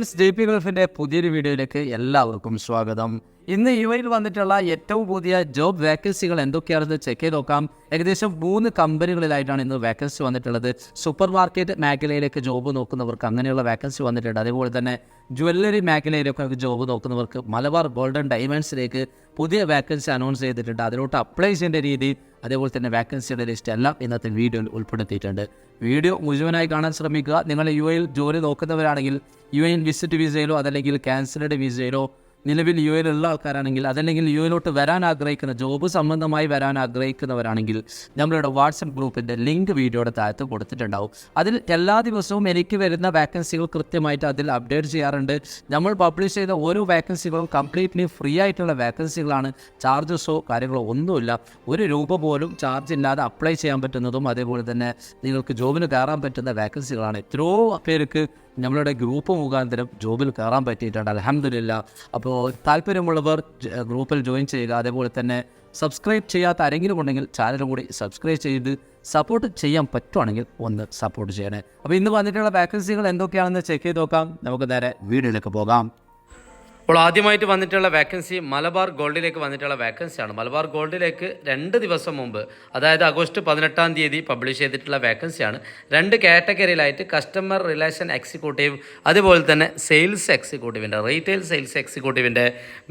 Friends J P ഗൾഫിന്റെ പുതിയൊരു വീഡിയോയിലേക്ക് എല്ലാവർക്കും സ്വാഗതം. ഇന്ന് യു എയിൽ വന്നിട്ടുള്ള ഏറ്റവും പുതിയ ജോബ് വേക്കൻസികൾ എന്തൊക്കെയാണെന്ന് ചെക്ക് ചെയ്ത് നോക്കാം. ഏകദേശം മൂന്ന് കമ്പനികളിലായിട്ടാണ് ഇന്ന് വേക്കൻസി വന്നിട്ടുള്ളത്. സൂപ്പർ മാർക്കറ്റ് മേഖലയിലേക്ക് ജോബ് നോക്കുന്നവർക്ക് അങ്ങനെയുള്ള വേക്കൻസി വന്നിട്ടുണ്ട്. അതേപോലെ തന്നെ ജ്വല്ലറി മേഖലയിലൊക്കെ ജോബ് നോക്കുന്നവർക്ക് മലബാർ ഗോൾഡൻ ഡയമണ്ട്സിലേക്ക് പുതിയ വേക്കൻസി അനൗൺസ് ചെയ്തിട്ടുണ്ട്. അതിലോട്ട് അപ്ലൈ ചെയ്യേണ്ട രീതി അതേപോലെ തന്നെ വേക്കൻസിയുടെ ലിസ്റ്റ് എല്ലാം ഇന്നത്തെ വീഡിയോയിൽ ഉൾപ്പെടുത്തിയിട്ടുണ്ട്. വീഡിയോ മുഴുവനായി കാണാൻ ശ്രമിക്കുക. നിങ്ങൾ യു എയിൽ ജോലി നോക്കുന്നവരാണെങ്കിൽ യു എൻ വിസിറ്റ് വിസയിലോ അതല്ലെങ്കിൽ ക്യാൻസലഡ് വിസയിലോ നിലവിൽ യു എയിലുള്ള ആൾക്കാരാണെങ്കിൽ അതല്ലെങ്കിൽ യു എയിലോട്ട് വരാൻ ആഗ്രഹിക്കുന്ന ജോബ് സംബന്ധമായി വരാൻ ആഗ്രഹിക്കുന്നവരാണെങ്കിൽ നമ്മളുടെ വാട്സപ്പ് ഗ്രൂപ്പിന്റെ ലിങ്ക് വീഡിയോയുടെ താഴത്ത് കൊടുത്തിട്ടുണ്ടാവും. അതിൽ എല്ലാ ദിവസവും എനിക്ക് വരുന്ന വാക്കൻസികൾ കൃത്യമായിട്ട് അതിൽ അപ്ഡേറ്റ് ചെയ്യാറുണ്ട്. നമ്മൾ പബ്ലിഷ് ചെയ്ത ഓരോ വാക്കൻസികളും കംപ്ലീറ്റ്ലി ഫ്രീ ആയിട്ടുള്ള വാക്കൻസികളാണ് ചാർജസോ കാര്യങ്ങളോ ഒന്നുമില്ല. ഒരു രൂപ പോലും ചാർജ് ഇല്ലാതെ അപ്ലൈ ചെയ്യാൻ പറ്റുന്നതും അതേപോലെ തന്നെ നിങ്ങൾക്ക് ജോബിന് കയറാൻ പറ്റുന്ന വാക്കൻസികളാണ് എത്രയോ പേർക്ക് നമ്മളുടെ ഗ്രൂപ്പ് മുഖാന്തരം ജോബിൽ കയറാൻ പറ്റിയിട്ടുണ്ട്. അലഹമില്ല അപ്പോൾ താല്പര്യമുള്ളവർ ഗ്രൂപ്പിൽ ജോയിൻ ചെയ്യുക. അതേപോലെ തന്നെ സബ്സ്ക്രൈബ് ചെയ്യാത്ത ആരെങ്കിലും ഉണ്ടെങ്കിൽ ചാനലും കൂടി സബ്സ്ക്രൈബ് ചെയ്ത് സപ്പോർട്ട് ചെയ്യാൻ പറ്റുവാണെങ്കിൽ ഒന്ന് സപ്പോർട്ട് ചെയ്യണേ. അപ്പോൾ ഇന്ന് വന്നിട്ടുള്ള വാക്കൻസികൾ എന്തൊക്കെയാണെന്ന് ചെക്ക് ചെയ്ത് നോക്കാം. നമുക്ക് നേരെ വീഡിയോയിലേക്ക് പോകാം. അപ്പോൾ ആദ്യമായിട്ട് വന്നിട്ടുള്ള വേക്കൻസി മലബാർ ഗോൾഡിലേക്ക് വന്നിട്ടുള്ള വേക്കൻസിയാണ് മലബാർ ഗോൾഡിലേക്ക് രണ്ട് ദിവസം മുമ്പ് അതായത് ആഗസ്റ്റ് പതിനെട്ടാം തീയതി പബ്ലിഷ് ചെയ്തിട്ടുള്ള വേക്കൻസിയാണ് രണ്ട് കാറ്റഗറിയിലായിട്ട് കസ്റ്റമർ റിലേഷൻ എക്സിക്യൂട്ടീവ് അതുപോലെ തന്നെ സെയിൽസ് എക്സിക്യൂട്ടീവിന്റെ റീറ്റെയിൽ സെയിൽസ് എക്സിക്യൂട്ടീവിന്റെ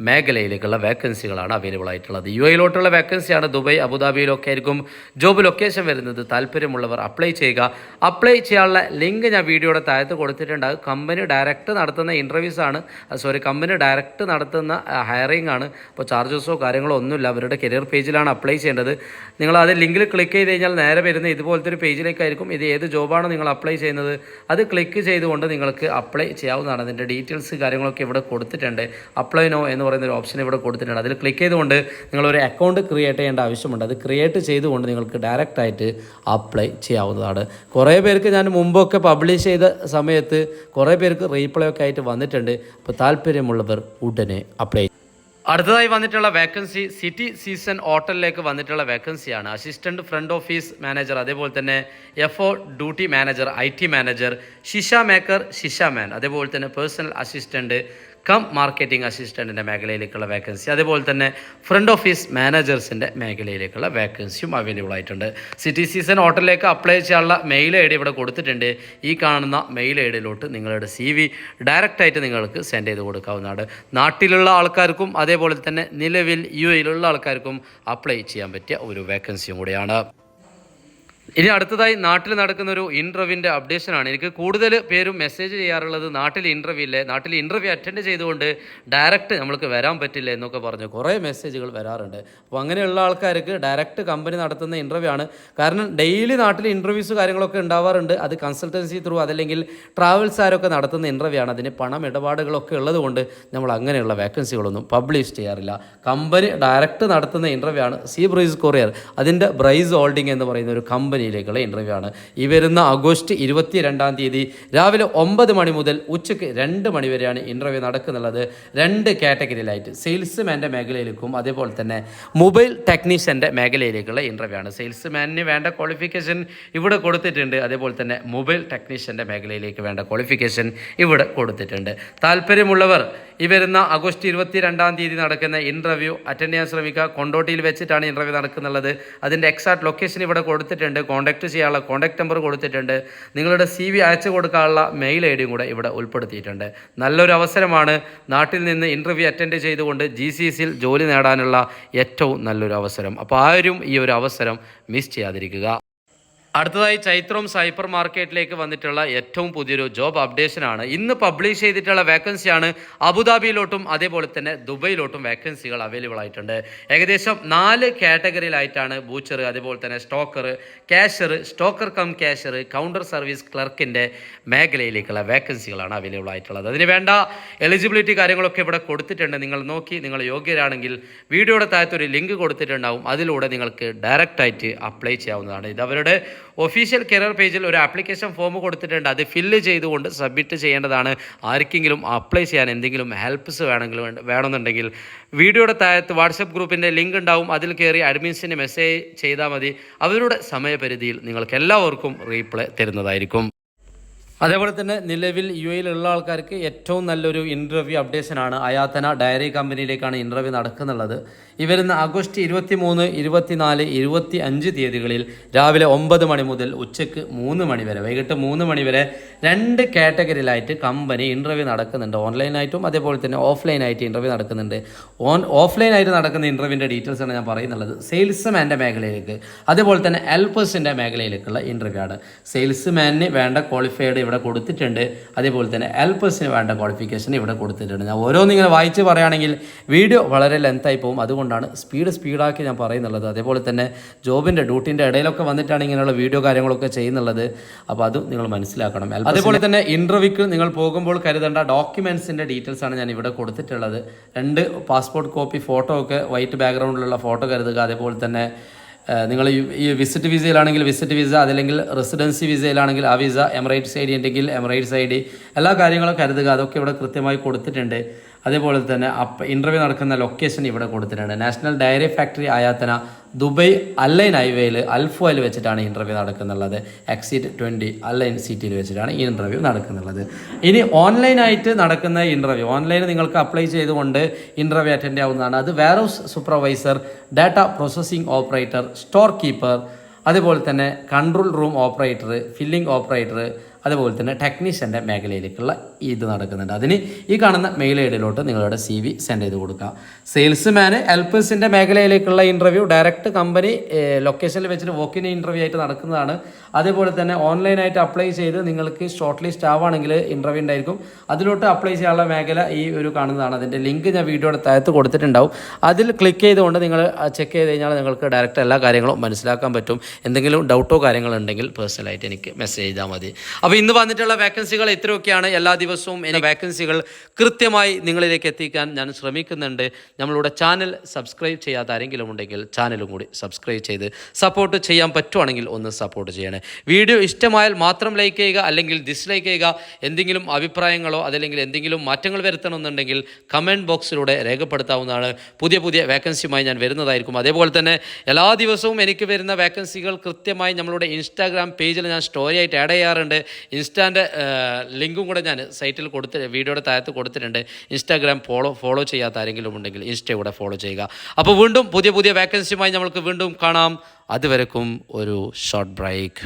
മേഖലയിലേക്കുള്ള വേക്കൻസികളാണ് അവൈലബിൾ ആയിട്ടുള്ളത്. യു എയിലോട്ടുള്ള വേക്കൻസിയാണ് ദുബായ് അബുദാബിയിലൊക്കെ ആയിരിക്കും ജോബ് ലൊക്കേഷൻ വരുന്നത്. താല്പര്യമുള്ളവർ അപ്ലൈ ചെയ്യുക. അപ്ലൈ ചെയ്യാനുള്ള ലിങ്ക് ഞാൻ വീഡിയോയുടെ താഴത്ത് കൊടുത്തിട്ടുണ്ട്. കമ്പനി ഡയറക്റ്റ് നടത്തുന്ന ഇന്റർവ്യൂസാണ് സോറി കമ്പനി ഡയറക്റ്റ് നടത്തുന്ന ഹയറിംഗ് ആണ്. അപ്പോൾ ചാർജസോ കാര്യങ്ങളോ ഒന്നുമില്ല. അവരുടെ കരിയർ പേജിലാണ് അപ്ലൈ ചെയ്യേണ്ടത്. നിങ്ങൾ അത് ലിങ്കിൽ ക്ലിക്ക് ചെയ്ത് കഴിഞ്ഞാൽ നേരെ വരുന്ന ഇതുപോലത്തെ ഒരു പേജിലേക്കായിരിക്കും ഇത് ഏത് ജോബാണ് നിങ്ങൾ അപ്ലൈ ചെയ്യുന്നത്. അത് ക്ലിക്ക് ചെയ്തുകൊണ്ട് നിങ്ങൾക്ക് അപ്ലൈ ചെയ്യാവുന്നതാണ്. അതിന്റെ ഡീറ്റെയിൽസ് കാര്യങ്ങളൊക്കെ ഇവിടെ കൊടുത്തിട്ടുണ്ട്. അപ്ലൈ നോ എന്ന് പറയുന്ന ഒരു ഓപ്ഷൻ ഇവിടെ കൊടുത്തിട്ടുണ്ട്. അതിൽ ക്ലിക്ക് ചെയ്തുകൊണ്ട് നിങ്ങളൊരു അക്കൗണ്ട് ക്രിയേറ്റ് ചെയ്യേണ്ട ആവശ്യമുണ്ട്. അത് ക്രിയേറ്റ് ചെയ്തുകൊണ്ട് നിങ്ങൾക്ക് ഡയറക്റ്റായിട്ട് അപ്ലൈ ചെയ്യാവുന്നതാണ്. കുറേ പേർക്ക് ഞാൻ മുമ്പൊക്കെ പബ്ലിഷ് ചെയ്ത സമയത്ത് കുറേ പേർക്ക് റീപ്ലൈ ഒക്കെ ആയിട്ട് വന്നിട്ടുണ്ട്. അപ്പോൾ താല്പര്യമുള്ളവർ ഉടനെ അപ്ലൈ അടുത്തതായി വന്നിട്ടുള്ള വേക്കൻസി സിറ്റി സീസൺ ഹോട്ടലിലേക്ക് വന്നിട്ടുള്ള വേക്കൻസിയാണ് അസിസ്റ്റന്റ് ഫ്രണ്ട് ഓഫീസ് മാനേജർ അതേപോലെ തന്നെ F O duty manager I T manager shisha maker shisha man അതേപോലെ തന്നെ പേഴ്സണൽ അസിസ്റ്റന്റ് കം മാർക്കറ്റിംഗ് അസിസ്റ്റന്റിന്റെ മേഖലയിലേക്കുള്ള വേക്കൻസി അതേപോലെ തന്നെ ഫ്രണ്ട് ഓഫീസ് മാനേജേഴ്സിന്റെ മേഖലയിലേക്കുള്ള വേക്കൻസിയും അവൈലബിൾ ആയിട്ടുണ്ട്. സിറ്റി സീസൺ ഹോട്ടലിലേക്ക് അപ്ലൈ ചെയ്യാനുള്ള മെയിൽ ഐ ഡി ഇവിടെ കൊടുത്തിട്ടുണ്ട്. ഈ കാണുന്ന മെയിൽ ഐ ഡിയിലോട്ട് നിങ്ങളുടെ സി വി ഡയറക്റ്റായിട്ട് നിങ്ങൾക്ക് സെൻഡ് ചെയ്ത് കൊടുക്കാവുന്നതാണ്. നാട്ടിലുള്ള ആൾക്കാർക്കും അതേപോലെ തന്നെ നിലവിൽ യു എയിലുള്ള ആൾക്കാർക്കും അപ്ലൈ ചെയ്യാൻ പറ്റിയ ഒരു വേക്കൻസിയും കൂടിയാണ്. ഇനി അടുത്തതായി നാട്ടിൽ നടക്കുന്ന ഒരു ഇന്റർവ്യൂവിന്റെ അപ്ഡേഷനാണ് എനിക്ക് കൂടുതൽ പേരും മെസ്സേജ് ചെയ്യാറുള്ളത് നാട്ടിൽ ഇന്റർവ്യൂ ഇല്ലേ? നാട്ടിൽ ഇന്റർവ്യൂ അറ്റൻഡ് ചെയ്തുകൊണ്ട് ഡയറക്റ്റ് നമ്മൾക്ക് വരാൻ പറ്റില്ല എന്നൊക്കെ പറഞ്ഞു. കുറേ മെസ്സേജുകൾ വരാറുണ്ട്. അപ്പോൾ അങ്ങനെയുള്ള ആൾക്കാർക്ക് ഡയറക്റ്റ് കമ്പനി നടത്തുന്ന ഇന്റർവ്യൂ ആണ്. കാരണം ഡെയിലി നാട്ടിൽ ഇന്റർവ്യൂസ് കാര്യങ്ങളൊക്കെ ഉണ്ടാവാറുണ്ട്. അത് കൺസൾട്ടൻസി ത്രൂ അതല്ലെങ്കിൽ ട്രാവൽസാരൊക്കെ നടത്തുന്ന ഇന്റർവ്യൂ ആണ്. അതിന് പണം ഇടപാടുകളൊക്കെ ഉള്ളതുകൊണ്ട് നമ്മൾ അങ്ങനെയുള്ള വേക്കൻസികളൊന്നും പബ്ലിഷ് ചെയ്യാറില്ല. കമ്പനി ഡയറക്റ്റ് നടത്തുന്ന ഇന്റർവ്യൂ ആണ്. സി ബ്രൈസ് കൊറിയർ അതിന്റെ ബ്രൈസ് ഹോൾഡിംഗ് എന്ന് പറയുന്ന ഒരു കമ്പനിയിലേക്കുള്ള ഇന്റർവ്യൂ ആണ്. ഈ വരുന്ന ആഗസ്റ്റ് ഇരുപത്തി രണ്ടാം തീയതി രാവിലെ ഒമ്പത് മണി മുതൽ ഉച്ചയ്ക്ക് രണ്ട് മണി വരെയാണ് ഇന്റർവ്യൂ നടക്കുന്നുള്ളത്. രണ്ട് കാറ്റഗറിയിലായിട്ട് സെയിൽസ്മാന്റെ മേഖലയിലേക്കും അതേപോലെ തന്നെ മൊബൈൽ ടെക്നീഷ്യന്റെ മേഖലയിലേക്കുള്ള ഇന്റർവ്യൂ ആണ്. സെയിൽസ്മാനിന് വേണ്ട ക്വാളിഫിക്കേഷൻ ഇവിടെ കൊടുത്തിട്ടുണ്ട്. അതേപോലെ തന്നെ മൊബൈൽ ടെക്നീഷ്യന്റെ മേഖലയിലേക്ക് വേണ്ട ക്വാളിഫിക്കേഷൻ ഇവിടെ കൊടുത്തിട്ടുണ്ട്. താല്പര്യമുള്ളവർ ഈ വരുന്ന ആഗസ്റ്റ് ഇരുപത്തി രണ്ടാം തീയതി നടക്കുന്ന ഇന്റർവ്യൂ അറ്റൻഡ് ചെയ്യാൻ ശ്രമിക്കുക. കൊണ്ടോട്ടിയിൽ വെച്ചിട്ടാണ് ഇന്റർവ്യൂ നടക്കുന്നുള്ളത്. അതിന്റെ എക്സാക്ട് ലൊക്കേഷൻ ഇവിടെ കൊടുത്തിട്ടുണ്ട്. കോൺടാക്ട് ചെയ്യാനുള്ള കോൺടാക്ട് നമ്പർ കൊടുത്തിട്ടുണ്ട്. നിങ്ങളുടെ സി വി അയച്ചു കൊടുക്കാനുള്ള മെയിൽ ഐ ഡിയും കൂടെ ഇവിടെ ഉൾപ്പെടുത്തിയിട്ടുണ്ട്. നല്ലൊരു അവസരമാണ് നാട്ടിൽ നിന്ന് ഇന്റർവ്യൂ അറ്റൻഡ് ചെയ്തുകൊണ്ട് ജി സി സിയിൽ ജോലി നേടാനുള്ള ഏറ്റവും നല്ലൊരു അവസരം. അപ്പോൾ ആരും ഈ ഒരു അവസരം മിസ് ചെയ്യാതിരിക്കുക. അടുത്തതായി ചൈത്രം സൈപ്പർ മാർക്കറ്റിലേക്ക് വന്നിട്ടുള്ള ഏറ്റവും പുതിയൊരു ജോബ് അപ്ഡേഷനാണ്. ഇന്ന് പബ്ലിഷ് ചെയ്തിട്ടുള്ള വേക്കൻസിയാണ് അബുദാബിയിലോട്ടും അതേപോലെ തന്നെ ദുബൈയിലോട്ടും വേക്കൻസികൾ അവൈലബിൾ ആയിട്ടുണ്ട്. ഏകദേശം നാല് കാറ്റഗറിയിലായിട്ടാണ് ബൂച്ചർ അതേപോലെ തന്നെ stocker cashier stocker cum cashier counter service ക്ലർക്കിന്റെ മേഖലയിലേക്കുള്ള വേക്കൻസികളാണ് അവൈലബിൾ ആയിട്ടുള്ളത്. അതിന് വേണ്ട എലിജിബിലിറ്റി കാര്യങ്ങളൊക്കെ ഇവിടെ കൊടുത്തിട്ടുണ്ട്. നിങ്ങൾ നോക്കി നിങ്ങൾ യോഗ്യരാണെങ്കിൽ വീഡിയോയുടെ താഴത്തൊരു ലിങ്ക് കൊടുത്തിട്ടുണ്ടാവും. അതിലൂടെ നിങ്ങൾക്ക് ഡയറക്റ്റായിട്ട് അപ്ലൈ ചെയ്യാവുന്നതാണ്. ഇത് അവരുടെ ഒഫീഷ്യൽ കരിയർ പേജിൽ ഒരു ആപ്ലിക്കേഷൻ ഫോം കൊടുത്തിട്ടുണ്ട്. അത് ഫില്ല് ചെയ്തുകൊണ്ട് സബ്മിറ്റ് ചെയ്യേണ്ടതാണ്. ആർക്കെങ്കിലും അപ്ലൈ ചെയ്യാൻ എന്തെങ്കിലും ഹെൽപ്സ് വേണമെങ്കിൽ വേണമെന്നുണ്ടെങ്കിൽ വീഡിയോയുടെ താഴത്ത് വാട്സപ്പ് ഗ്രൂപ്പിന്റെ ലിങ്ക് ഉണ്ടാവും. അതിൽ കയറി അഡ്മിൻസിന് മെസ്സേജ് ചെയ്താൽ മതി. അവരുടെ സമയപരിധിയിൽ നിങ്ങൾക്ക് എല്ലാവർക്കും റീപ്ലൈ തരുന്നതായിരിക്കും. അതേപോലെ തന്നെ നിലവിൽ യു എയിലുള്ള ആൾക്കാർക്ക് ഏറ്റവും നല്ലൊരു ഇന്റർവ്യൂ അപ്ഡേഷനാണ് അയാത്തന ഡയറി കമ്പനിയിലേക്കാണ് ഇന്റർവ്യൂ നടക്കുന്നുള്ളത്. ഇവരുന്ന് ആഗസ്റ്റ് ഇരുപത്തി മൂന്ന് ഇരുപത്തിനാല് ഇരുപത്തി അഞ്ച് തീയതികളിൽ രാവിലെ ഒമ്പത് മണി മുതൽ ഉച്ചയ്ക്ക് മൂന്ന് മണി വരെ വൈകിട്ട് മൂന്ന് മണി വരെ രണ്ട് കാറ്റഗറിയിലായിട്ട് കമ്പനി ഇന്റർവ്യൂ നടക്കുന്നുണ്ട്. ഓൺലൈനായിട്ടും അതേപോലെ തന്നെ ഓഫ്ലൈനായിട്ട് ഇന്റർവ്യൂ നടക്കുന്നുണ്ട്. ഓൺ ഓഫ്ലൈനായിട്ട് നടക്കുന്ന ഇന്റർവ്യൂവിന്റെ ഡീറ്റെയിൽസ് ആണ് ഞാൻ പറയുന്നുള്ളത്. സെയിൽസ്മാന്റെ മേഖലയിലേക്ക് അതേപോലെ തന്നെ എൽപേഴ്സിന്റെ മേഖലയിലേക്കുള്ള ഇന്റർവ്യൂ ആണ്. സെയിൽസ്മാനിന് വേണ്ട ക്വാളിഫൈഡ് ഇവിടെ കൊടുത്തിട്ടുണ്ട്. അതേപോലെ തന്നെ എൽപേഴ്സിന് വേണ്ട ക്വാളിഫിക്കേഷൻ ഇവിടെ കൊടുത്തിട്ടുണ്ട്. ഞാൻ ഓരോന്നും ഇങ്ങനെ വായിച്ച് പറയുകയാണെങ്കിൽ വീഡിയോ വളരെ ലെങ്തായി പോകും. അതുകൊണ്ടാണ് സ്പീഡ് സ്പീഡാക്കി ഞാൻ പറയുന്നുള്ളത്. അതേപോലെ തന്നെ ജോബിന്റെ ഡ്യൂട്ടിന്റെ ഇടയിലൊക്കെ വന്നിട്ടാണ് ഇങ്ങനെയുള്ള വീഡിയോ കാര്യങ്ങളൊക്കെ ചെയ്യുന്നുള്ളത്. അപ്പോൾ അതും നിങ്ങൾ മനസ്സിലാക്കണം. അതേപോലെ തന്നെ ഇന്റർവ്യൂക്ക് നിങ്ങൾ പോകുമ്പോൾ കരുതേണ്ട ഡോക്യുമെൻസിന്റെ ഡീറ്റെയിൽസ് ആണ് ഞാൻ ഇവിടെ കൊടുത്തിട്ടുള്ളത്. രണ്ട് പാസ്പോർട്ട് കോപ്പി ഫോട്ടോ ഒക്കെ വൈറ്റ് ബാക്ക്ഗ്രൗണ്ടിലുള്ള ഫോട്ടോ കരുതുക. അതേപോലെ തന്നെ നിങ്ങൾ ഈ വിസിറ്റ് വിസയിലാണെങ്കിൽ വിസിറ്റ് വിസ അതല്ലെങ്കിൽ റെസിഡൻസി വിസയിലാണെങ്കിൽ ആ വിസ എമിറേറ്റ്സ് ഐ ഡി ഉണ്ടെങ്കിൽ എമിറേറ്റ്സ് ഐ ഡി എല്ലാ കാര്യങ്ങളും കരുതുക. അതൊക്കെ ഇവിടെ കൃത്യമായി കൊടുത്തിട്ടുണ്ട്. അതേപോലെ തന്നെ അപ്പ് ഇന്റർവ്യൂ നടക്കുന്ന ലൊക്കേഷൻ ഇവിടെ കൊടുത്തിട്ടുണ്ട്. നാഷണൽ ഡയറി ഫാക്ടറി ആയാത്തന ദുബൈ അല്ലൈൻ ഹൈവേയിൽ അൽഫോയിൽ വെച്ചിട്ടാണ് ഇന്റർവ്യൂ നടക്കുന്നുള്ളത്. എക്സിറ്റ് ട്വന്റി അല്ലൈൻ സിറ്റിയിൽ വെച്ചിട്ടാണ് ഈ ഇന്റർവ്യൂ നടക്കുന്നുള്ളത്. ഇനി ഓൺലൈനായിട്ട് നടക്കുന്ന ഇന്റർവ്യൂ ഓൺലൈൻ നിങ്ങൾക്ക് അപ്ലൈ ചെയ്തുകൊണ്ട് ഇന്റർവ്യൂ അറ്റൻഡ് ആവുന്നതാണ് അത് warehouse supervisor data processing operator store keeper അതുപോലെ തന്നെ control room operator filling operator അതുപോലെ തന്നെ ടെക്നീഷ്യന്റെ മേഖലയിലേക്കുള്ള ഇത് നടക്കുന്നുണ്ട്. അതിന് ഈ കാണുന്ന മെയിൽ ഐ ഡിയിലോട്ട് നിങ്ങളുടെ സി വി സെൻഡ് ചെയ്ത് കൊടുക്കാം സെയിൽസ്മാന് ഹെൽപ്പേഴ്സിന്റെ മേഖലയിലേക്കുള്ള ഇന്റർവ്യൂ ഡയറക്റ്റ് കമ്പനി ലൊക്കേഷനിൽ വെച്ചിട്ട് വോക്കിൻ ഇന്റർവ്യൂ ആയിട്ട് നടക്കുന്നതാണ്. അതേപോലെ തന്നെ ഓൺലൈനായിട്ട് അപ്ലൈ ചെയ്ത് നിങ്ങൾക്ക് ഷോർട്ട് ലിസ്റ്റ് ആവുകയാണെങ്കിൽ ഇന്റർവ്യൂ ഉണ്ടായിരിക്കും. അതിലോട്ട് അപ്ലൈ ചെയ്യാനുള്ള മേഖല ഈ ഒരു കാണുന്നതാണ്. അതിന്റെ ലിങ്ക് ഞാൻ വീഡിയോയുടെ താഴത്ത് കൊടുത്തിട്ടുണ്ടാവും. അതിൽ ക്ലിക്ക് ചെയ്തുകൊണ്ട് നിങ്ങൾ ചെക്ക് ചെയ്ത് കഴിഞ്ഞാൽ നിങ്ങൾക്ക് ഡയറക്റ്റ് എല്ലാ കാര്യങ്ങളും മനസ്സിലാക്കാൻ പറ്റും. എന്തെങ്കിലും ഡൗട്ടോ കാര്യങ്ങളുണ്ടെങ്കിൽ പേഴ്സണലായിട്ട് എനിക്ക് മെസ്സേജ് ചെയ്താൽ മതി. അപ്പോൾ ഇന്ന് വന്നിട്ടുള്ള വേക്കൻസികൾ ഇത്രയൊക്കെയാണ് എല്ലാ ദിവസവും എന്റെ വേക്കൻസികൾ കൃത്യമായി നിങ്ങളിലേക്ക് എത്തിക്കാൻ ഞാൻ ശ്രമിക്കുന്നുണ്ട്. നമ്മളുടെ ചാനൽ സബ്സ്ക്രൈബ് ചെയ്യാത്ത ആരെങ്കിലും ഉണ്ടെങ്കിൽ ചാനലും കൂടി സബ്സ്ക്രൈബ് ചെയ്ത് സപ്പോർട്ട് ചെയ്യാൻ പറ്റുവാണെങ്കിൽ ഒന്ന് സപ്പോർട്ട് ചെയ്യണേ. വീഡിയോ ഇഷ്ടമായാൽ മാത്രം ലൈക്ക് ചെയ്യുക അല്ലെങ്കിൽ ഡിസ്ലൈക്ക് ചെയ്യുക എന്തെങ്കിലും അഭിപ്രായങ്ങളോ അതല്ലെങ്കിൽ എന്തെങ്കിലും മാറ്റങ്ങൾ വരുത്തണമെന്നുണ്ടെങ്കിൽ കമന്റ് ബോക്സിലൂടെ രേഖപ്പെടുത്താവുന്നതാണ്. പുതിയ പുതിയ വേക്കൻസിയുമായി ഞാൻ വരുന്നതായിരിക്കും. അതേപോലെ തന്നെ എല്ലാ ദിവസവും എനിക്ക് വരുന്ന വേക്കൻസികൾ കൃത്യമായി നമ്മളുടെ ഇൻസ്റ്റാഗ്രാം പേജിൽ ഞാൻ സ്റ്റോറി ആയിട്ട് ആഡ് ചെയ്യാറുണ്ട്. ഇൻസ്റ്റാന്റെ ലിങ്കും കൂടെ ഞാൻ സൈറ്റിൽ കൊടുത്ത് വീഡിയോയുടെ താഴത്ത് കൊടുത്തിട്ടുണ്ട്. ഇൻസ്റ്റാഗ്രാം ഫോളോ ഫോളോ ചെയ്യാത്ത ആരെങ്കിലും ഉണ്ടെങ്കിൽ ഇൻസ്റ്റ കൂടെ ഫോളോ ചെയ്യുക. അപ്പോൾ വീണ്ടും പുതിയ പുതിയ വേക്കൻസിയുമായി നമ്മൾക്ക് വീണ്ടും കാണാം. അതുവരെക്കും ഒരു ഷോർട്ട് ബ്രേക്ക്